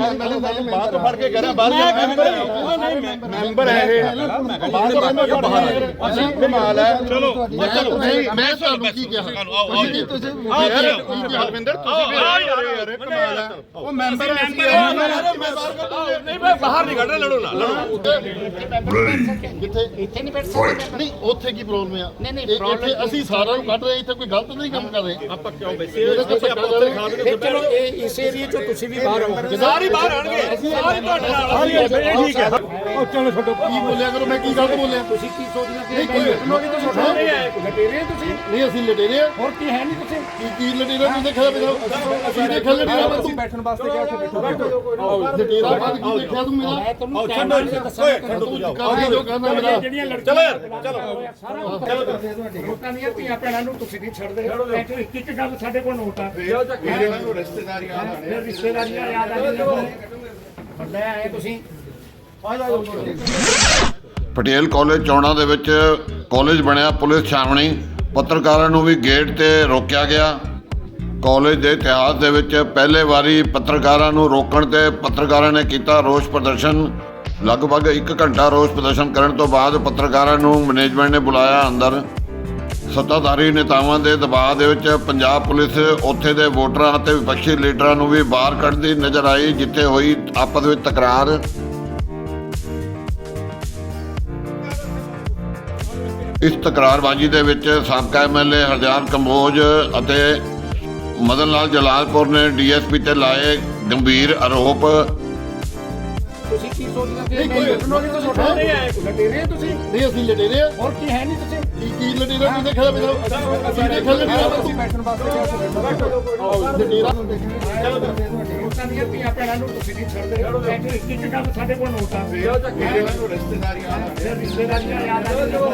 ਬਾਹਰ ਤੋਂ ਫੜ ਕੇ ਕਰਾਂ ਬਾਹਰ ਮੈਂਬਰ ਹੈ ਇਹ। ਬਾਹਰ ਤੋਂ ਮੈਂਬਰ ਬਾਹਰ ਅਸੀਂ ਕਮਾਲ ਹੈ। ਚਲੋ ਚਲੋ। ਨਹੀਂ ਮੈਂ ਤੁਹਾਨੂੰ ਕੀ ਕਿਹਾ? ਤੁਸੀਂ ਕੀ ਤੁਸੀਂ ਹਰਵਿੰਦਰ ਤੁਸੀਂ ਵੀ ਯਾਰ ਕਮਾਲ ਹੈ। ਉਹ ਮੈਂਬਰ ਹੈ ਨਹੀਂ ਮੈਂ ਬਾਹਰ ਨਹੀਂ ਕੱਢਣਾ ਲੜੋ ਨਾ ਲੜੋ ਕਿੱਥੇ ਇੱਥੇ ਨਹੀਂ ਬੈਠ ਸਕਦੇ ਨਹੀਂ ਉੱਥੇ ਕੀ ਪ੍ਰੋਬਲਮ ਆ? ਨਹੀਂ, ਨਹੀਂ, ਇਹ- problem- ਇੱਥੇ ਅਸੀਂ ਸਾਰਿਆਂ ਨੂੰ ਕੱਢ ਰਹੇ ਇੱਥੇ ਕੋਈ ਗਲਤ ਨਹੀਂ ਕੰਮ ਕਰ ਰਹੇ। ਆਪਾਂ ਕਿਉਂ ਬੈਸੇ ਅਸੀਂ ਆਪਾਂ ਉੱਥੇ ਖਾ ਫਿਰ ਚਲੋ ਇਹ ਇਸ ਏਰੀਏ ਚੋਂ ਤੁਸੀਂ ਵੀ ਬਾਹਰ ਆਓ। ਸਾਰੇ ਬਾਹਰ ਆਣਗੇ ਸਾਰੇ ਤੁਹਾਡੇ ਨਾਲ ਇਹ ਠੀਕ ਹੈ। ਉਹ ਚਲੋ ਛੱਡੋ। ਕੀ ਬੋਲਿਆ ਕਰੋ ਮੈਂ ਕੀ ਗਲਤ ਬੋਲਿਆ? ਤੁਸੀਂ ਕੀ ਸੋਚਦੇ ਨਹੀਂ, ਕੋਈ ਨਹੀਂ ਹੈ ਲਟੇਰੇ ਤੁਸੀਂ? ਨਹੀਂ ਅਸੀਂ ਲਟੇਰੇ ਆ। ਹੋਰ ਕੀ ਹੈ ਨਹੀਂ ਤੁਸੀਂ? ਕੀ ਕੀ ਲਟੇਰਾ ਤੂੰ ਦੇਖਿਆ ਬਿਨਾ ਅਸੀਂ ਦੇਖਿਆ ਲਟੇਰਾ ਮੈਂ ਤੂੰ ਬੈਠਣ ਵਾਸਤੇ ਕਿਹਾ ਉੱਥੇ ਬੈਠੋ ਲਟੇਰਾ ਬਾਅਦ ਕੀ ਦੇਖਿਆ? ਤੂੰ ਮੇਰਾ? ਮੈਂ ਤੁਹਾਨੂੰ ਟਾਈਮ ਨਾਲ ਦੱਸਾਂ ਤੂੰ ਕਰ ਜੋ ਕਹਿੰਦਾ ਮੇਰਾ ਜਿਹੜੀਆਂ ਲੜਕੀਆਂ ਚਲੋ ਯਾਰ ਚਲੋ। ਚਲੋ ਲੋਕਾਂ ਦੀਆਂ ਧੀਆਂ ਭੈਣਾਂ ਨੂੰ ਤੁਸੀਂ ਨਹੀਂ ਛੱਡਦੇ। ਬੈਠੋ ਇੱਕ ਇੱਕ ਗੱਲ ਸਾਡੇ ਕੋਲ ਨੋਟ ਆ। ਰਿਸ਼ਤੇਦਾਰੀਆਂ ਫਿਰ ਰਿਸ਼ਤੇਦਾਰੀਆਂ ਯਾਦ ਆ ਜਾਂਦੀਆਂ ਵੱਡਾ ਆਏ ਤੁਸੀਂ। ਪਟੇਲ ਕਾਲਜ ਚੌਣਾ ਦੇ ਵਿੱਚ ਕਾਲਜ ਬਣਿਆ ਪੁਲਿਸ ਛਾਵਣੀ ਪੱਤਰਕਾਰਾਂ ਨੂੰ ਵੀ ਗੇਟ ਤੇ ਰੋਕਿਆ ਗਿਆ। ਕਾਲਜ ਦੇ ਇਤਿਹਾਸ ਦੇ ਵਿੱਚ ਪਹਿਲੇ ਵਾਰੀ ਪੱਤਰਕਾਰਾਂ ਨੂੰ ਰੋਕਣ ਤੇ ਪੱਤਰਕਾਰਾਂ ਨੇ ਕੀਤਾ ਰੋਸ ਪ੍ਰਦਰਸ਼ਨ। ਲਗਭਗ 1 ਘੰਟਾ ਰੋਸ ਪ੍ਰਦਰਸ਼ਨ ਕਰਨ ਤੋਂ ਬਾਅਦ ਪੱਤਰਕਾਰਾਂ ਨੂੰ ਮੈਨੇਜਮੈਂਟ ਨੇ ਬੁਲਾਇਆ ਅੰਦਰ। ਸੱਤਾਧਾਰੀ ਨੇਤਾਵਾਂ ਦੇ ਦਬਾਅ ਦੇ ਵਿੱਚ ਪੰਜਾਬ ਪੁਲਿਸ ਉੱਥੇ ਦੇ ਵੋਟਰਾਂ ਅਤੇ ਵਿਪਕਸ਼ੀ ਲੀਡਰਾਂ ਨੂੰ ਵੀ ਬਾਹਰ ਕੱਢਦੀ ਨਜ਼ਰ ਆਈ, ਜਿੱਥੇ ਹੋਈ ਆਪਸ ਵਿੱਚ ਤਕਰਾਰ। ਇਸ ਤਕਰਾਰਬਾਜ਼ੀ ਦੇ ਵਿੱਚ ਸਾਬਕਾ ਐਮਐਲਏ ਹਰਜਾਨ ਕੰਬੋਜ ਅਤੇ ਮਦਨ ਲਾਲ ਜਲਾਲਪੁਰ ਨੇ ਡੀਐਸਪੀ ਤੇ ਲਾਏ ਗੰਭੀਰ ਆਰੋਪ। ਤੁਸੀਂ ਕੀ ਸੋਚਦੇ ਹੋ? ਲੋਕੀ ਤਾਂ ਛੋਟਾ ਨਹੀਂ। ਹੈ। ਲਟੇਰੇ ਤੁਸੀਂ? ਨਹੀਂ ਅਸੀਂ ਲਟੇਰੇ ਆ ਹੋਰ ਕੀ ਹੈ ਨਹੀਂ ਤੁਸੀਂ? ਕੀ ਕੀ ਲਟੇਰਾ ਤੂੰ ਦੇਖਿਆ ਬਿਨਾ ਅਸੀਂ ਦੇਖਿਆ ਲਟੇਰਾ ਮੈਂ ਤੂੰ ਬੈਠਣ ਵਾਸਤੇ ਕਿਹਾ ਉੱਥੇ ਬੈਠੋ। ਲਟੇਰਾ ਲੋਕਾਂ ਦੀਆਂ ਧੀਆਂ ਭੈਣਾਂ ਨੂੰ ਤੁਸੀਂ ਨਹੀਂ ਛੱਡਦੇ। ਬੈਠੋ ਇੱਕ ਇੱਕ ਗੱਲ ਸਾਡੇ ਕੋਲ ਨੋਟ। ਆ ਰਿਸ਼ਤੇਦਾਰੀਆਂ। ਰਿਸ਼ਤੇਦਾਰੀਆਂ ਯਾਦ ਆ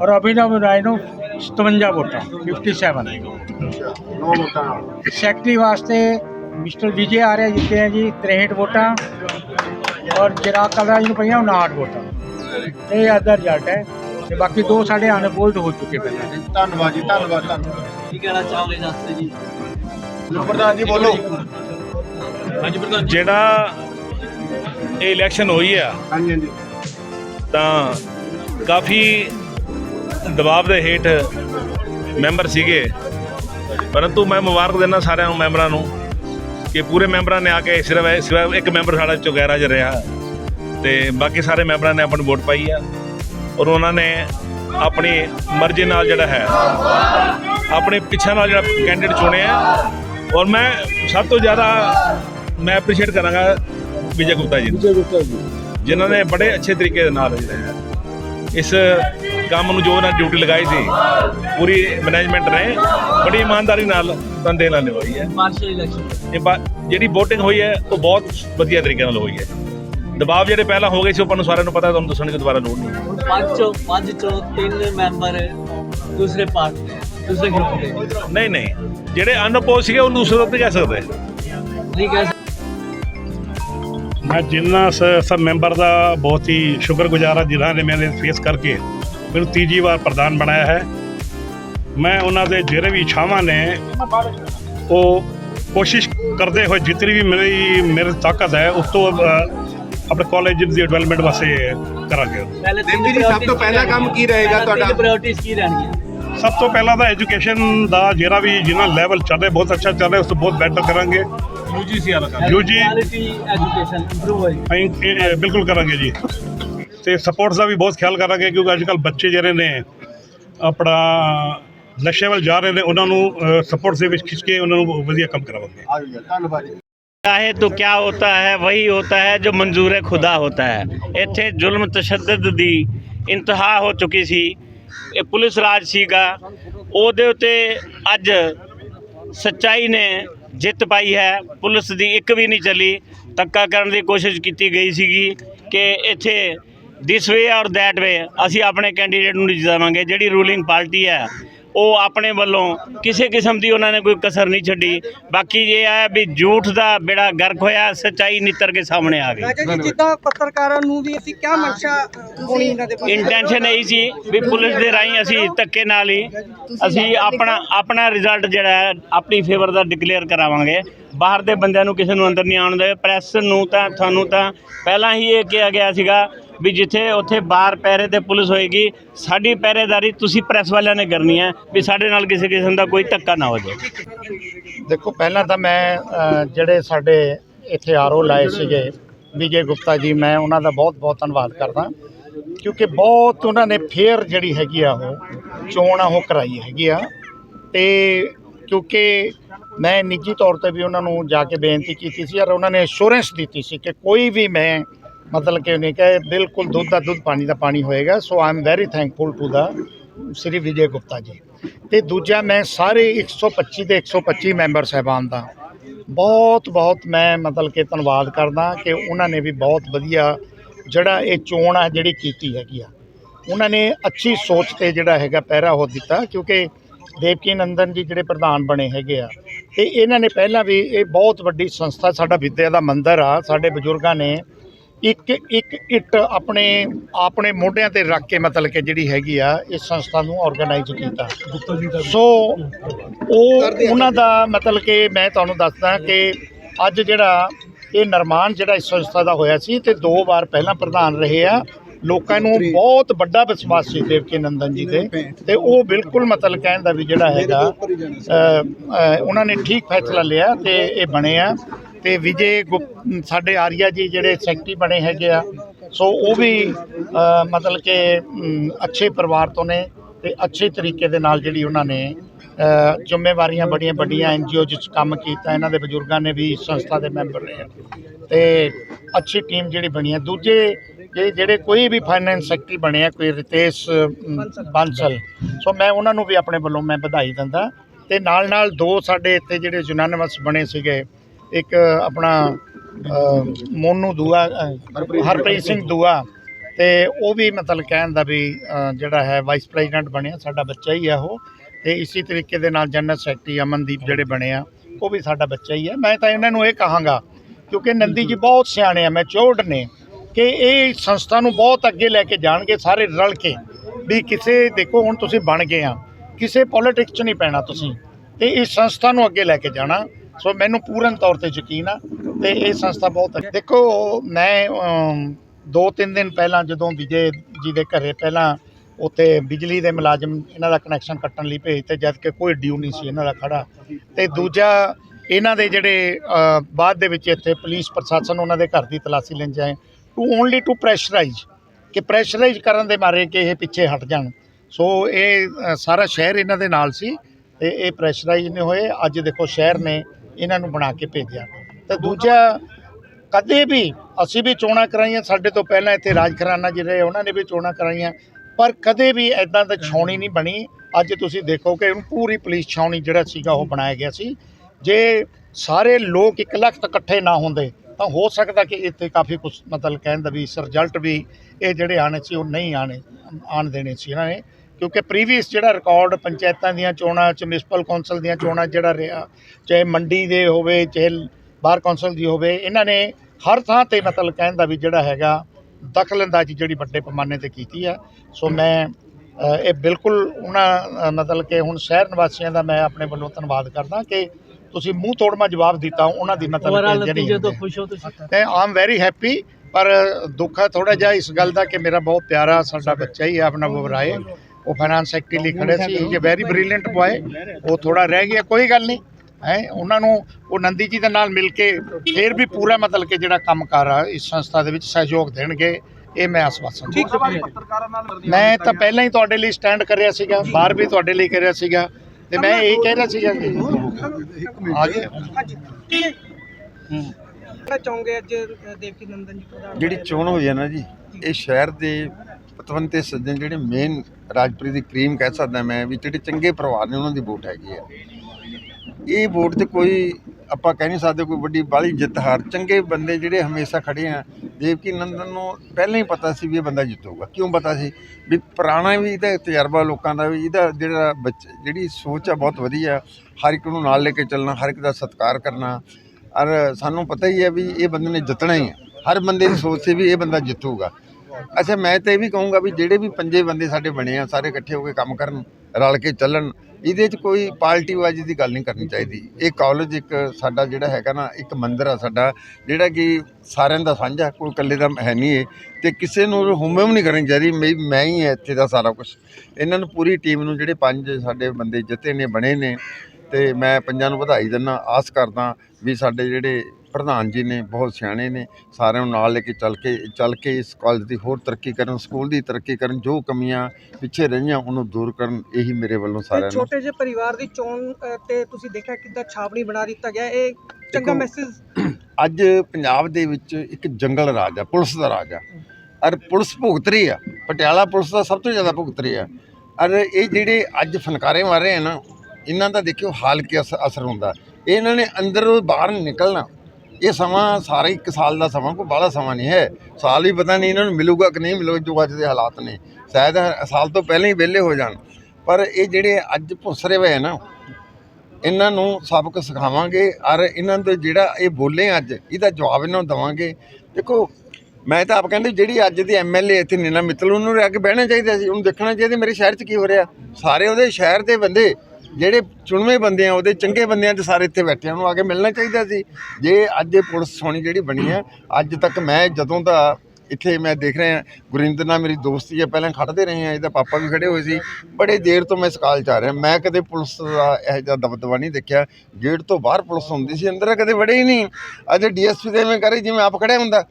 ਔਰ ਅਭਿਨਵ ਰਾਏ ਨੂੰ 57 ਵੋਟਾਂ 57 ਨੌ ਵੋਟਾਂ। ਸੈਕਟਰੀ ਵਾਸਤੇ ਮਿਸਟਰ ਵਿਜੇ ਆਰਿਆ ਜਿੱਤੇ ਹੈ ਜੀ 63 ਵੋਟਾਂ। ਔਰ ਚਿਰਾਗ ਕਲਰਾ ਜੀ ਨੂੰ ਪਈਆਂ 59 ਵੋਟਾਂ। ਇਹ ਅੱਜ ਦਾ ਰਿਜ਼ਲਟ ਹੈ। ਤੇ ਬਾਕੀ ਦੋ ਸਾਡੇ ਅਨਪੋਲਡ ਹੋ ਚੁੱਕੇ ਪਹਿਲਾਂ ਧੰਨਵਾਦ ਜੀ ਧੰਨਵਾਦ ਧੰਨਵਾਦ। ਕੀ ਕਹਿਣਾ ਚਾਹੋਗੇ ਦੱਸੋ ਜੀ। ਲੋ ਪ੍ਰਧਾਨ ਜੀ ਬੋਲੋ। ਜਿਹੜਾ ਇਹ ਇਲੈਕਸ਼ਨ ਹੋਈ ਆ ਹਾਂਜੀ ਹਾਂਜੀ। ਤਾਂ ਕਾਫੀ ਦਬਾਅ ਦੇ ਹੇਠ ਮੈਂਬਰ ਸੀਗੇ। ਪਰੰਤੂ ਮੈਂ ਮੁਬਾਰਕ ਦਿੰਦਾ ਸਾਰਿਆਂ ਨੂੰ ਮੈਂਬਰਾਂ ਨੂੰ ਕਿ ਪੂਰੇ ਮੈਂਬਰਾਂ ਨੇ ਆ ਕੇ ਸਿਰਫ ਸਿਰਫ ਇੱਕ ਮੈਂਬਰ ਸਾਡਾ ਚੁਗੈਰਾ 'ਚ ਰਿਹਾ। ਤੇ ਬਾਕੀ ਸਾਰੇ ਮੈਂਬਰਾਂ ਨੇ ਆਪਣੀ ਵੋਟ ਪਾਈ ਆ ਔਰ ਉਹਨਾਂ ਨੇ ਆਪਣੀ ਮਰਜ਼ੀ ਨਾਲ ਜਿਹੜਾ ਹੈ ਆਪਣੇ ਪਿੱਛੇ ਨਾਲ ਜਿਹੜਾ ਕੈਂਡੀਡੇਟ ਚੁਣਿਆ ਔਰ ਮੈਂ ਸਭ ਤੋਂ ਜ਼ਿਆਦਾ ਮੈਂ ਐਪਰੀਸ਼ੀਏਟ ਕਰਾਂਗਾ ਵਿਜੇ ਗੁਪਤਾ ਜੀ ਨੂੰ ਜਿਨ੍ਹਾਂ ਨੇ ਬੜੇ ਅੱਛੇ ਤਰੀਕੇ ਦੇ ਨਾਲ ਜਿਹੜੇ ਹੈ ਇਸ ਕੰਮ ਨੂੰ ਜੋ ਉਹਨਾਂ ਨੇ ਡਿਊਟੀ ਲਗਾਈ ਸੀ। ਪੂਰੀ ਮੈਨੇਜਮੈਂਟ ਨੇ ਬੜੀ ਇਮਾਨਦਾਰੀ ਨਾਲ ਤੰਦੇ ਨਾਲ ਨਿਭਾਈ ਹੈ। ਮਾਰਸ਼ਲ ਇਲੈਕਸ਼ਨ ਇਹ ਜਿਹੜੀ VOTING ਹੋਈ ਹੈ ਉਹ ਬਹੁਤ ਵਧੀਆ ਤਰੀਕੇ ਨਾਲ ਹੋਈ ਹੈ। ਦਬਾਅ ਜਿਹੜੇ ਪਹਿਲਾਂ ਹੋ ਗਏ ਸੀ ਉਹ ਆਪਾਂ ਨੂੰ ਸਾਰਿਆਂ ਨੂੰ ਪਤਾ ਤੁਹਾਨੂੰ ਦੱਸਣ ਦੀ ਦੁਬਾਰਾ ਲੋੜ ਨਹੀਂ। ਪੰਜ ਚੋਂ ਪੰਜ ਚੋਂ ਤਿੰਨ ਮੈਂਬਰ ਦੂਸਰੇ ਪਾਰਟ ਦੂਸਰੇ ਗਰੁੱਪ ਦੇ। ਨਹੀਂ ਨਹੀਂ। ਜਿਹੜੇ ਅਨਪੋਜ਼ ਸੀਗੇ ਉਹ ਦੂਸਰੇ ਤੇ ਕਹਿ ਸਕਦੇ। ਨਹੀਂ ਕਹਿ ਮੈਂ ਜਿੰਨਾ ਸਭ ਮੈਂਬਰ ਦਾ ਬਹੁਤ ਹੀ ਸ਼ੁਕਰਗੁਜ਼ਾਰ ਹਾਂ ਜਿਨ੍ਹਾਂ ਨੇ ਮੇਰੇ ਫੇਸ ਕਰਕੇ। ਮੈਨੂੰ ਤੀਜੀ ਵਾਰ ਪ੍ਰਧਾਨ ਬਣਾਇਆ ਹੈ। ਮੈਂ ਉਹਨਾਂ ਦੇ ਜਿਹੜੇ ਵੀ ਇਛਾਵਾਂ ਨੇ ਉਹ ਕੋਸ਼ਿਸ਼ ਕਰਦੇ ਹੋਏ ਜਿਤਨੀ ਵੀ ਮੇਰੀ ਮੇਰੀ ਤਾਕਤ ਹੈ ਉਸ ਤੋਂ ਆਪਣੇ ਕਾਲਜ ਦੀ ਡਿਵੈਲਪਮੈਂਟ ਵਾਸਤੇ ਕਰਾਂਗੇ। ਪਹਿਲੇ ਦੇਵੀ ਜੀ, ਸਭ ਤੋਂ ਪਹਿਲਾ ਕੰਮ ਕੀ ਰਹੇਗਾ ਤੁਹਾਡਾ? ਪ੍ਰਾਇੋਰਟੀਜ਼ ਕੀ ਰਹਿਣਗੀਆਂ? ਸਭ ਤੋਂ ਪਹਿਲਾਂ ਤਾਂ ਐਜੂਕੇਸ਼ਨ ਦਾ ਜਿਹੜਾ ਵੀ ਜਿੰਨਾ ਲੈਵਲ ਚੱਲ ਰਿਹਾ ਬਹੁਤ ਅੱਛਾ ਚੱਲ ਰਿਹਾ ਉਸ ਤੋਂ ਬਹੁਤ ਬੈਟਰ ਕਰਾਂਗੇ। ਯੂਜੀਸੀ ਵਾਲਾ ਯੂਜੀ ਕੁਆਲਿਟੀ ਐਜੂਕੇਸ਼ਨ ਇੰਪਰੂਵ ਹੋਈ ਬਿਲਕੁਲ ਕਰਾਂਗੇ ਜੀ। ਤੇ ਸਪੋਰਟਸ ਦਾ ਵੀ ਬਹੁਤ ਖਿਆਲ ਕਰਾਂਗੇ ਕਿਉਂਕਿ ਅੱਜ ਕੱਲ ਬੱਚੇ ਜਿਹੜੇ ਨੇ ਆਪਣਾ ਨਸ਼ੇ ਵੱਲ ਜਾ ਰਹੇ ਨੇ ਉਹਨਾਂ ਨੂੰ ਸਪੋਰਟਸ ਦੇ ਵਿੱਚ ਖਿੱਚ ਕੇ ਉਹਨਾਂ ਨੂੰ ਵਧੀਆ ਕੰਮ ਕਰਾਵਾਂਗੇ ਆ ਜੀ ਧੰਨਵਾਦ ਜੀ है तो क्या होता है वही होता है जो मंजूर खुदा होता है ਇੱਥੇ ਜ਼ੁਲਮ ਤਸ਼ੱਦਦ ਦੀ ਇੰਤਹਾ ਹੋ ਚੁੱਕੀ ਸੀ ਇਹ ਪੁਲਿਸ ਰਾਜ ਸੀਗਾ ਉਹਦੇ ਉਤੇ ਅੱਜ ਸੱਚਾਈ ਨੇ ਜਿੱਤ ਪਾਈ ਹੈ ਪੁਲਿਸ ਦੀ ਇੱਕ ਵੀ ਨਹੀਂ ਚੱਲੀ ਧੱਕਾ ਕਰਨ ਦੀ ਕੋਸ਼ਿਸ਼ ਕੀਤੀ ਗਈ ਸੀਗੀ ਕਿ ਇੱਥੇ ਦਿਸ ਵੇ ਔਰ ਦੈਟ ਵੇ ਅਸੀਂ ਆਪਣੇ ਕੈਂਡੀਡੇਟ ਨੂੰ ਜਿਤਾਵਾਂਗੇ। ਜਿਹੜੀ ਰੂਲਿੰਗ ਪਾਰਟੀ ਹੈ ਉਹ ਆਪਣੇ ਵੱਲੋਂ ਕਿਸੇ ਕਿਸਮ ਦੀ ਉਹਨਾਂ ਨੇ ਕੋਈ ਕਸਰ ਨਹੀਂ ਛੱਡੀ। ਬਾਕੀ ਇਹ ਹੈ ਵੀ ਝੂਠ ਦਾ ਬੇੜਾ ਗਰਕ ਹੋਇਆ ਸੱਚਾਈ ਨਿੱਤਰ ਕੇ ਸਾਹਮਣੇ ਆ ਗਈ। ਰਾਜਾ ਜੀ ਜਿੱਦਾਂ ਪੱਤਰਕਾਰਾਂ ਨੂੰ ਵੀ ਅਸੀਂ ਕਿਆ ਮਨਸ਼ਾ ਹੋਣੀ ਇਹਨਾਂ ਦੇ ਪਾਸੇ ਇੰਟੈਂਸ਼ਨ ਇਹੀ ਸੀ ਵੀ ਪੁਲਿਸ ਦੇ ਰਾਹੀਂ ਅਸੀਂ ਧੱਕੇ ਨਾਲ ਹੀ ਅਸੀਂ ਆਪਣਾ ਆਪਣਾ ਰਿਜ਼ਲਟ ਜਿਹੜਾ ਹੈ ਆਪਣੀ ਫੇਵਰ ਦਾ ਡਿਕਲੇਅਰ ਕਰਾਵਾਂਗੇ। ਬਾਹਰ ਦੇ ਬੰਦਿਆਂ ਨੂੰ ਕਿਸੇ ਨੂੰ ਅੰਦਰ ਨਹੀਂ ਆਉਣ ਦੇ। ਪ੍ਰੈਸ ਨੂੰ ਤਾਂ ਤੁਹਾਨੂੰ ਤਾਂ ਪਹਿਲਾਂ ਹੀ ਇਹ ਕਿਹਾ ਗਿਆ ਸੀਗਾ ਵੀ ਜਿੱਥੇ ਉੱਥੇ ਬਾਹਰ ਪਹਿਰੇ ਤੇ ਪੁਲਿਸ ਹੋਏਗੀ, ਸਾਡੀ ਪਹਿਰੇਦਾਰੀ ਤੁਸੀਂ ਪ੍ਰੈਸ ਵਾਲਿਆਂ ਨੇ ਕਰਨੀ ਹੈ ਵੀ ਸਾਡੇ ਨਾਲ ਕਿਸੇ ਕਿਸਮ ਦਾ ਕੋਈ ਧੱਕਾ ਨਾ ਹੋ ਜਾਵੇ ਦੇਖੋ, ਪਹਿਲਾਂ ਤਾਂ ਮੈਂ ਜਿਹੜੇ ਸਾਡੇ ਇੱਥੇ ਆਰਓ ਲਾਏ ਸੀਗੇ, ਵਿਜੇ ਗੁਪਤਾ ਜੀ, ਮੈਂ ਉਹਨਾਂ ਦਾ ਬਹੁਤ ਬਹੁਤ ਧੰਨਵਾਦ ਕਰਦਾ। ਕਿਉਂਕਿ ਬਹੁਤ ਉਹਨਾਂ ਨੇ ਫੇਅਰ ਜਿਹੜੀ ਹੈਗੀ ਆ ਉਹ, ਚੋਣ ਉਹ ਕਰਾਈ ਹੈਗੀ ਆ। ਤੇ ਕਿਉਂਕਿ ਮੈਂ ਨਿੱਜੀ ਤੌਰ ਤੇ ਵੀ ਉਹਨਾਂ ਨੂੰ ਜਾ ਕੇ ਬੇਨਤੀ ਕੀਤੀ ਸੀ ਔਰ ਉਹਨਾਂ ਨੇ ਅਸ਼ੋਰੈਂਸ ਦਿੱਤੀ ਸੀ ਕਿ ਕੋਈ ਵੀ ਮੈਂ ਮਤਲਬ ਕਿ ਉਹਨੇ ਕਿਹਾ ਬਿਲਕੁਲ ਦੁੱਧ ਦਾ ਦੁੱਧ, ਪਾਣੀ ਦਾ ਪਾਣੀ ਹੋਏਗਾ। So I am very thankful to the Shri Vijay Gupta ji. ਤੇ ਦੂਜਾ, ਮੈਂ ਸਾਰੇ 125 ਦੇ 125 ਮੈਂਬਰ ਸਹਿਬਾਨ ਦਾ। ਬਹੁਤ ਬਹੁਤ ਮੈਂ ਮਤਲਬ ਕਿ ਧੰਨਵਾਦ ਕਰਦਾ ਕਿ ਉਹਨਾਂ ਨੇ ਵੀ ਬਹੁਤ ਵਧੀਆ ਜਿਹੜਾ ਇਹ ਚੋਣ ਆ, ਜਿਹੜੀ ਕੀਤੀ ਹੈਗੀ ਆ। ਉਹਨਾਂ ਨੇ ਅੱਛੀ ਸੋਚ ਤੇ ਜਿਹੜਾ ਹੈਗਾ ਪਹਿਰਾ ਹੋ ਦਿੱਤਾ, ਕਿਉਂਕਿ ਦੇਵਕੀ ਨੰਦਨ ਜੀ ਜਿਹੜੇ ਪ੍ਰਧਾਨ ਬਣੇ ਹੈਗੇ ਆ, ਤੇ ਇਹਨਾਂ ਨੇ ਪਹਿਲਾਂ ਵੀ ਇਹ ਬਹੁਤ ਵੱਡੀ ਸੰਸਥਾ, ਸਾਡਾ ਵਿੱਦਿਆ ਦਾ ਮੰਦਰ ਆ, ਸਾਡੇ ਬਜ਼ੁਰਗਾਂ ਨੇ ਇੱਕ ਇੱਕ ਇੱਟ ਆਪਣੇ ਆਪਣੇ ਮੋਢਿਆਂ ਤੇ ਰੱਖ ਕੇ ਮਤਲਬ ਕਿ ਜਿਹੜੀ ਹੈਗੀ ਆ ਇਸ ਸੰਸਥਾ ਨੂੰ ਆਰਗੇਨਾਈਜ਼ ਕੀਤਾ। ਸੋ ਉਹ ਉਹਨਾਂ ਦਾ ਮਤਲਬ ਕਿ ਮੈਂ ਤੁਹਾਨੂੰ ਦੱਸਦਾ ਕਿ ਅੱਜ ਜਿਹੜਾ ਇਹ ਨਿਰਮਾਣ ਜਿਹੜਾ ਇਸ ਸੰਸਥਾ ਦਾ ਹੋਇਆ ਸੀ ਤੇ ਦੋ ਵਾਰ ਪਹਿਲਾਂ ਪ੍ਰਧਾਨ ਰਹੇ ਆ। ਲੋਕਾਂ ਨੂੰ ਬਹੁਤ ਵੱਡਾ ਵਿਸ਼ਵਾਸ ਸੀ ਦੇਵਕੀ ਨੰਦਨ ਜੀ ਤੇ। ਤੇ ਉਹ ਬਿਲਕੁਲ ਮਤਲਬ ਕਹਿਣ ਦਾ ਵੀ ਜਿਹੜਾ ਹੈਗਾ ਉਹਨਾਂ ਨੇ ਠੀਕ ਫੈਸਲਾ ਲਿਆ ਤੇ ਇਹ ਬਣੇ ਆ। ਤੇ ਵਿਜੇ ਗੁਪ- ਸਾਡੇ ਆਰੀਆ ਜੀ ਜਿਹੜੇ ਸੈਕਟਰੀ ਬਣੇ ਹੈਗੇ ਆ, ਸੋ ਉਹ ਵੀ ਮਤਲਬ ਕਿ ਅੱਛੇ ਪਰਿਵਾਰ ਤੋਂ ਨੇ ਤੇ ਅੱਛੇ ਤਰੀਕੇ ਦੇ ਨਾਲ ਜਿਹੜੀ ਉਹਨਾਂ ਨੇ ਜ਼ਿੰਮੇਵਾਰੀਆਂ ਬੜੀਆਂ ਵੱਡੀਆਂ ਐਨਜੀਓ ਜਿਸ ਕੰਮ ਕੀਤਾ, ਇਹਨਾਂ ਦੇ ਬਜ਼ੁਰਗਾਂ ਨੇ ਵੀ ਸੰਸਥਾ ਦੇ ਮੈਂਬਰ ਰਹੇ ਆ। ਤੇ ਅੱਛੀ ਟੀਮ ਜਿਹੜੀ ਬਣੀ ਹੈ ਦੂਜੇ ਇਹ ਜਿਹੜੇ ਕੋਈ ਵੀ ਫਾਈਨੈਂਸ ਸੈਕਟਰੀ ਬਣੇ ਆ, ਕੋਈ ਰਿਤੇਸ਼ ਬਾਂਸਲ, ਸੋ ਮੈਂ ਉਹਨਾਂ ਨੂੰ ਵੀ ਆਪਣੇ ਵੱਲੋਂ ਮੈਂ ਵਧਾਈ ਦਿੰਦਾ। ਤੇ ਨਾਲ ਨਾਲ ਦੋ ਸਾਡੇ ਇੱਥੇ ਜਿਹੜੇ ਯੂਨਾਨਿਮਸ ਬਣੇ ਸੀਗੇ ਇੱਕ ਆਪਣਾ ਮੋਨੂ ਦੂਆ ਹਰਪ੍ਰੀਤ ਸਿੰਘ ਦੂਆ। ਤੇ ਉਹ ਵੀ ਮਤਲਬ ਕਹਿਣ ਦਾ ਵੀ ਜਿਹੜਾ ਹੈ ਵਾਈਸ ਪ੍ਰੈਜ਼ੀਡੈਂਟ ਬਣਿਆ ਸਾਡਾ ਬੱਚਾ ਹੀ ਆ ਉਹ। ਤੇ ਇਸੇ ਤਰੀਕੇ ਦੇ ਨਾਲ ਜਨਰਲ ਸੈਕਟਰੀ ਅਮਨਦੀਪ ਜਿਹੜੇ ਬਣੇ ਆ ਉਹ ਵੀ ਸਾਡਾ ਬੱਚਾ ਹੀ ਹੈ ਮੈਂ ਤਾਂ ਇਹਨਾਂ ਨੂੰ ਇਹ ਕਹਾਂਗਾ ਕਿਉਂਕਿ ਨੰਦੀ ਜੀ ਬਹੁਤ ਸਿਆਣੇ ਆ ਮੈਚੋਰਡ ਨੇ ਕਿ ਇਹ ਸੰਸਥਾ ਨੂੰ ਬਹੁਤ ਅੱਗੇ ਲੈ ਕੇ ਜਾਣਗੇ ਸਾਰੇ ਰਲ ਕੇ ਵੀ ਕਿਸੇ ਦੇਖੋ ਹੁਣ ਤੁਸੀਂ ਬਣ ਗਏ ਆ ਕਿਸੇ ਪੋਲਿਟਿਕਸ 'ਚ ਨਹੀਂ ਪੈਣਾ ਤੁਸੀਂ। ਤੇ ਇਸ ਸੰਸਥਾ ਨੂੰ ਅੱਗੇ ਲੈ ਕੇ ਜਾਣਾ। ਸੋ ਮੈਨੂੰ ਪੂਰਨ ਤੌਰ ਤੇ ਯਕੀਨ ਆ ਤੇ ਇਹ ਸੰਸਥਾ ਬਹੁਤ ਦੇਖੋ ਮੈਂ ਅਮ, ਦੋ ਤਿੰਨ ਦਿਨ ਪਹਿਲਾਂ ਜਦੋਂ ਵਿਜੇ ਜੀ ਦੇ ਘਰੇ ਪਹਿਲਾਂ ਉੱਥੇ ਬਿਜਲੀ ਦੇ ਮੁਲਾਜ਼ਮ ਇਹਨਾਂ ਦਾ ਕਨੈਕਸ਼ਨ ਕੱਟਣ ਲਈ ਭੇਜਤੇ ਜਦ ਕਿ ਕੋਈ ਡਿਊ ਨਹੀਂ ਸੀ ਇਹਨਾਂ ਦਾ ਖੜਾ। ਤੇ ਦੂਜਾ ਇਹਨਾਂ ਦੇ ਜਿਹੜੇ ਬਾਅਦ ਦੇ ਵਿੱਚ ਇੱਥੇ ਪੁਲਿਸ ਪ੍ਰਸ਼ਾਸਨ ਉਹਨਾਂ ਦੇ ਘਰ ਦੀ ਤਲਾਸ਼ੀ ਲੈਣ ਜਾਏ ਟੂ ਓਨਲੀ ਟੂ ਪ੍ਰੈਸ਼ਰਾਈਜ਼ ਕਿ ਪ੍ਰੈਸ਼ਰਾਈਜ਼ ਕਰਨ ਦੇ ਮਾਰੇ ਕਿ ਇਹ ਪਿੱਛੇ ਹਟ ਜਾਣ। ਸੋ ਇਹ ਸਾਰਾ ਸ਼ਹਿਰ ਇਹਨਾਂ ਦੇ ਨਾਲ ਸੀ ਤੇ ਇਹ ਪ੍ਰੈਸ਼ਰਾਈਜ਼ ਨੇ ਹੋਏ। ਅੱਜ ਦੇਖੋ ਸ਼ਹਿਰ ਨੇ ਇਹਨਾਂ ਨੂੰ ਬਣਾ ਕੇ ਭੇਜਿਆ। ਤੇ ਦੂਜਾ, ਕਦੇ ਵੀ ਅਸੀਂ ਵੀ ਚੋਣਾਂ ਕਰਾਈਆਂ, ਸਾਡੇ ਤੋਂ ਪਹਿਲਾਂ ਇੱਥੇ ਰਾਜ ਖਰਾਨਾ ਜੀ ਰਹੇ ਉਹਨਾਂ ਨੇ ਵੀ ਚੋਣਾਂ ਕਰਾਈਆਂ, ਪਰ ਕਦੇ ਵੀ ਐਦਾਂ ਦਾ ਛਾਉਣੀ ਨਹੀਂ ਬਣੀ। ਅੱਜ ਤੁਸੀਂ ਦੇਖੋ ਕਿ ਪੂਰੀ ਪੁਲਿਸ ਛਾਉਣੀ ਜਿਹੜਾ ਸੀਗਾ, ਉਹ ਬਣਾਇਆ ਗਿਆ ਸੀ। ਜੇ ਸਾਰੇ ਲੋਕ ਇੱਕ ਲੱਖ ਤੱਕ ਇਕੱਠੇ ਨਾ ਹੁੰਦੇ, ਤਾਂ ਹੋ ਸਕਦਾ ਕਿ ਇੱਥੇ ਕਾਫੀ ਕੁਝ ਮਤਲਬ ਕਹਿਣ ਦਾ ਵੀ ਇਸ ਰਿਜ਼ਲਟ ਵੀ ਇਹ ਜਿਹੜੇ ਆਣੇ ਸੀ, ਉਹ ਨਹੀਂ ਆਣੇ ਆਣ ਦੇਣੇ ਸੀ ਇਹਨਾਂ ਨੇ। ਕਿਉਂਕਿ ਪ੍ਰੀਵੀਅਸ ਜਿਹੜਾ ਰਿਕਾਰਡ ਪੰਚਾਇਤਾਂ ਦੀਆਂ ਚੋਣਾਂ ਚ ਮਿਊਨਿਸਪਲ ਕੌਂਸਲ ਦੀਆਂ ਚੋਣਾਂ ਜਿਹੜਾ ਰਿਹਾ ਚਾਹੇ ਮੰਡੀ ਦੇ ਹੋਵੇ ਚਾਹੇ ਬਾਰ ਕੌਂਸਲ ਦੀ ਹੋਵੇ ਇਹਨਾਂ ਨੇ ਹਰ ਥਾਂ ਤੇ ਮਤਲਬ ਕਹਿਣ ਦਾ ਵੀ ਜਿਹੜਾ ਹੈਗਾ ਦਖਲਅੰਦਾਜ਼ੀ ਜਿਹੜੀ ਵੱਡੇ ਪੈਮਾਨੇ ਤੇ ਕੀਤੀ ਆ। ਸੋ ਮੈਂ ਇਹ ਬਿਲਕੁਲ ਉਹਨਾਂ ਮਤਲਬ ਕਿ ਹੁਣ ਸ਼ਹਿਰ ਨਿਵਾਸੀਆਂ ਦਾ ਮੈਂ ਆਪਣੇ ਵੱਲੋਂ ਧੰਨਵਾਦ ਕਰਦਾ ਕਿ ਤੁਸੀਂ ਮੂੰਹ ਤੋੜਮਾ ਜਵਾਬ ਦਿੱਤਾ ਉਹਨਾਂ ਦੀ ਮਤਲਬ ਜਿਹੜੀ ਤੋਂ ਆਮ ਵੈਰੀ ਹੈਪੀ ਪਰ ਦੁੱਖ ਹੈ ਥੋੜਾ ਜਿਹਾ ਇਸ ਗੱਲ ਦਾ ਕਿ ਮੇਰਾ ਬਹੁਤ ਪਿਆਰਾ ਸਾਡਾ ਬੱਚਾ ਹੀ ਹੈ ਆਪਣਾ ਬਬਰਾਏ ਉਹ ਫਾਈਨਾਂਸ ਸੈਕਟਰੀ ਲਈ ਖੜੇ ਸੀ ਇਹ ਵੈਰੀ ਬ੍ਰਿਲੀਅੰਟ ਬੁਆਏ ਉਹ ਥੋੜਾ ਰਹਿ ਗਿਆ ਕੋਈ ਗੱਲ ਨਹੀਂ। ਹੈ ਉਹਨਾਂ ਨੂੰ ਉਹ ਨੰਦੀ ਜੀ ਦੇ ਨਾਲ ਮਿਲ ਕੇ ਫਿਰ ਵੀ ਪੂਰਾ ਮਤਲਬ ਕਿ ਜਿਹੜਾ ਕੰਮ ਕਰ ਆ ਇਸ ਸੰਸਥਾ ਦੇ ਵਿੱਚ ਸਹਿਯੋਗ ਦੇਣਗੇ ਇਹ ਮੈਂ ਆਸਵਾਸਨ ਦਿੰਦਾ। ਮੈਂ ਤਾਂ ਪਹਿਲਾਂ ਹੀ ਤੁਹਾਡੇ ਲਈ ਸਟੈਂਡ ਕਰਿਆ ਸੀਗਾ ਬਾਹਰ ਵੀ ਤੁਹਾਡੇ ਲਈ ਕਰਿਆ ਸੀਗਾ ਤੇ ਮੈਂ ਇਹ ਕਹਿ ਰਿਹਾ ਸੀਗਾ ਕਿ ਆ ਗਏ। ਕਹਿਣਾ ਚਾਹੋਗੇ ਅੱਜ ਦੇਵਕੀ ਨੰਦਨ ਜੀ ਪ੍ਰਧਾਨ ਜਿਹੜੀ। ਚੋਣ ਹੋਈ ਹੈ ਨਾ ਜੀ ਇਹ ਸ਼ਹਿਰ ਦੇ ਪਤਵੰਤੇ ਸੱਜਣ ਜਿਹੜੇ ਮੇਨ ਰਾਜਪੁਰੀ ਦੀ ਕਰੀਮ ਕਹਿ ਸਕਦਾ ਮੈਂ ਵੀ ਜਿਹੜੇ ਚੰਗੇ ਪਰਿਵਾਰ ਨੇ ਉਹਨਾਂ ਦੀ ਵੋਟ ਹੈਗੀ ਆ। ਇਹ ਵੋਟ 'ਚ ਕੋਈ ਆਪਾਂ ਕਹਿ ਨਹੀਂ ਸਕਦੇ ਕੋਈ ਵੱਡੀ ਬਾਹਲੀ ਜਿੱਤ ਹਾਰ। ਚੰਗੇ ਬੰਦੇ ਜਿਹੜੇ ਹਮੇਸ਼ਾ ਖੜੇ ਆ, ਦੇਵਕੀ ਨੰਦਨ ਨੂੰ ਪਹਿਲਾਂ ਹੀ ਪਤਾ ਸੀ ਵੀ ਇਹ ਬੰਦਾ ਜਿੱਤੂਗਾ। ਕਿਉਂ ਪਤਾ ਸੀ? ਵੀ ਪੁਰਾਣਾ ਵੀ ਇਹਦਾ ਤਜਰਬਾ ਲੋਕਾਂ ਦਾ ਵੀ ਇਹਦਾ ਜਿਹੜਾ ਬੱਚ, ਜਿਹੜੀ ਸੋਚ ਆ ਬਹੁਤ ਵਧੀਆ। ਹਰ ਇੱਕ ਨੂੰ ਨਾਲ ਲੈ ਕੇ ਚੱਲਣਾ, ਹਰ ਇੱਕ ਦਾ ਸਤਿਕਾਰ ਕਰਨਾ। ਔਰ ਸਾਨੂੰ ਪਤਾ ਹੀ ਹੈ ਵੀ ਇਹ ਬੰਦੇ ਨੇ ਜਿੱਤਣਾ ਹੀ ਹੈ ਹਰ ਬੰਦੇ ਦੀ ਸੋਚ ਸੀ ਵੀ ਇਹ ਬੰਦਾ ਜਿੱਤੂਗਾ। ਅੱਛਾ, ਮੈਂ ਤਾਂ ਇਹ ਵੀ ਕਹੂੰਗਾ ਵੀ ਜਿਹੜੇ ਵੀ ਪੰਜੇ ਬੰਦੇ ਸਾਡੇ ਬਣੇ ਆ, ਸਾਰੇ ਇਕੱਠੇ ਹੋ ਕੇ ਕੰਮ ਕਰਨ, ਰਲ ਕੇ ਚੱਲਣ, ਇਹਦੇ 'ਚ ਕੋਈ ਪਾਰਟੀ ਪਾਰਟੀਬਾਜ਼ੀ ਦੀ ਗੱਲ ਨਹੀਂ ਕਰਨੀ ਚਾਹੀਦੀ। ਇਹ ਕਾਲਜ ਇੱਕ ਸਾਡਾ ਜਿਹੜਾ ਹੈਗਾ ਨਾ, ਇੱਕ ਮੰਦਿਰ ਆ ਸਾਡਾ, ਜਿਹੜਾ ਕਿ ਸਾਰਿਆਂ ਦਾ ਸਾਂਝਾ ਕੋਈ ਇਕੱਲੇ ਦਾ ਹੈ ਨਹੀਂ ਇਹ, ਤੇ ਕਿਸੇ ਨੂੰ ਹੁਮਮ ਨਹੀਂ ਕਰਨੀ ਚਾਹੀਦੀ, ਮੈਂ ਮੈਂ ਹੀ ਹਾਂ ਇੱਥੇ ਦਾ ਸਾਰਾ ਕੁਝ ਇਹਨਾਂ ਨੂੰ ਪੂਰੀ ਟੀਮ ਨੂੰ ਜਿਹੜੇ ਪੰਜ ਸਾਡੇ ਬੰਦੇ ਜਿੱਤੇ ਨੇ, ਬਣੇ ਨੇ ਤੇ ਮੈਂ ਪੰਜਾਂ ਨੂੰ ਵਧਾਈ ਦਿੰਦਾ ਆਸ ਕਰਦਾ ਵੀ ਸਾਡੇ ਜਿਹੜੇ ਪ੍ਰਧਾਨ ਜੀ ਨੇ ਬਹੁਤ ਸਿਆਣੇ ਨੇ ਸਾਰਿਆਂ ਨੂੰ ਨਾਲ ਲੈ ਕੇ ਚੱਲ ਕੇ ਚੱਲ ਕੇ ਇਸ ਕਾਲਜ ਦੀ ਹੋਰ ਤਰੱਕੀ ਕਰਨ ਸਕੂਲ ਦੀ ਤਰੱਕੀ ਕਰਨ ਜੋ ਕਮੀਆਂ ਪਿੱਛੇ ਰਹੀਆਂ ਉਹਨੂੰ ਦੂਰ ਕਰਨ ਇਹੀ ਮੇਰੇ ਵੱਲੋਂ ਸਾਰਿਆਂ ਨੂੰ ਛੋਟੇ ਜਿਹੇ ਪਰਿਵਾਰ ਦੀ ਚੋਣ ਤੇ ਤੁਸੀਂ ਦੇਖਿਆ ਕਿੱਦਾਂ ਛਾਵਣੀ ਬਣਾ ਦਿੱਤਾ ਗਿਆ ਇਹ ਚੰਗਾ ਮੈਸੇਜ ਅੱਜ ਪੰਜਾਬ ਦੇ ਵਿੱਚ ਇੱਕ ਜੰਗਲ ਰਾਜ ਆ ਪੁਲਿਸ ਦਾ ਰਾਜ ਆ। ਔਰ ਪੁਲਿਸ ਭੁਗਤ ਰਹੀ ਆ ਪਟਿਆਲਾ ਪੁਲਿਸ ਦਾ ਸਭ ਤੋਂ ਜ਼ਿਆਦਾ ਭੁਗਤ ਰਹੀ। ਆ ਔਰ ਇਹ ਜਿਹੜੇ ਅੱਜ ਫਨਕਾਰੇ ਮਾਰ ਰਹੇ ਆ ਨਾ ਇਹਨਾਂ ਦਾ ਦੇਖਿਓ ਹਾਲ ਕੀ ਅਸ- ਅਸਰ ਹੁੰਦਾ। ਇਹਨਾਂ ਨੇ ਅੰਦਰ ਬਾਹਰ ਨਿਕਲਣਾ। ਇਹ ਸਮਾਂ ਸਾਰਾ ਇੱਕ ਸਾਲ ਦਾ ਸਮਾਂ, ਕੋਈ ਬਾਹਲਾ ਸਮਾਂ ਨਹੀਂ ਹੈ। ਸਾਲ ਹੀ ਪਤਾ ਨਹੀਂ ਇਹਨਾਂ ਨੂੰ ਮਿਲੂਗਾ ਕਿ ਨਹੀਂ ਮਿਲੂਗਾ, ਜੋ ਅੱਜ ਦੇ ਹਾਲਾਤ ਨੇ। ਸ਼ਾਇਦ ਸਾਲ ਤੋਂ ਪਹਿਲਾਂ ਹੀ ਵਿਹਲੇ ਹੋ ਜਾਣ। ਪਰ ਇਹ ਜਿਹੜੇ ਅੱਜ ਭੁੱਸਰੇ ਹੋਏ ਆ ਨਾ, ਇਹਨਾਂ ਨੂੰ ਸਬਕ ਸਿਖਾਵਾਂਗੇ। ਔਰ ਇਹਨਾਂ ਦੇ ਜਿਹੜਾ ਇਹ ਬੋਲੇ ਅੱਜ, ਇਹਦਾ ਜਵਾਬ ਇਹਨਾਂ ਨੂੰ ਦੇਵਾਂਗੇ। ਦੇਖੋ, ਮੈਂ ਤਾਂ ਆਪ ਕਹਿੰਦੇ ਜਿਹੜੀ ਅੱਜ ਦੀ ਐਮਐਲਏ ਇੱਥੇ ਨੀਨਾ ਮਿੱਤਲ, ਉਹਨੂੰ ਰਹਿ ਕੇ ਬਹਿਣਾ ਚਾਹੀਦਾ ਸੀ। ਉਹਨੂੰ ਦੇਖਣਾ ਚਾਹੀਦਾ, ਮੇਰੇ ਸ਼ਹਿਰ 'ਚ ਕੀ ਹੋ ਰਿਹਾ। ਸਾਰੇ ਉਹਦੇ ਸ਼ਹਿਰ ਦੇ ਬੰਦੇ ਜਿਹੜੇ ਚੁਣਵੇਂ ਬੰਦੇ ਆ, ਉਹਦੇ ਚੰਗੇ ਬੰਦਿਆਂ 'ਚ ਸਾਰੇ ਇੱਥੇ ਬੈਠੇ ਉਹਨੂੰ ਆ ਕੇ ਮਿਲਣਾ ਚਾਹੀਦਾ ਸੀ। ਜੇ ਅੱਜ ਇਹ ਪੁਲਿਸ ਸੋਣੀ ਜਿਹੜੀ ਬਣੀ ਆ, ਅੱਜ ਤੱਕ ਮੈਂ ਜਦੋਂ ਦਾ ਇੱਥੇ ਮੈਂ ਦੇਖ ਰਿਹਾ, ਗੁਰਿੰਦਰ ਨਾਲ ਮੇਰੀ ਦੋਸਤੀ ਹੈ ਪਹਿਲਾਂ ਖੜਦੇ ਰਹੇ ਆ, ਇਹਦਾ ਪਾਪਾ ਵੀ ਖੜੇ ਹੋਏ ਸੀ। ਬੜੇ ਦੇਰ ਤੋਂ ਮੈਂ ਇਸ ਚ ਆ ਰਿਹਾ, ਮੈਂ ਕਦੇ ਪੁਲਿਸ ਦਾ ਇਹੋ ਜਿਹਾ ਦਬਦਬਾ ਨਹੀਂ ਦੇਖਿਆ। ਗੇਟ ਤੋਂ ਬਾਹਰ ਪੁਲਿਸ ਹੁੰਦੀ ਸੀ, ਅੰਦਰ ਕਦੇ ਵੜੇ ਹੀ ਨਹੀਂ। ਅੱਜ ਡੀਐਸਪੀ ਦੇ ਐਵੇਂ ਕਰੇ ਜਿਵੇਂ ਆਪ ਖੜਿਆ ਹੁੰਦਾ।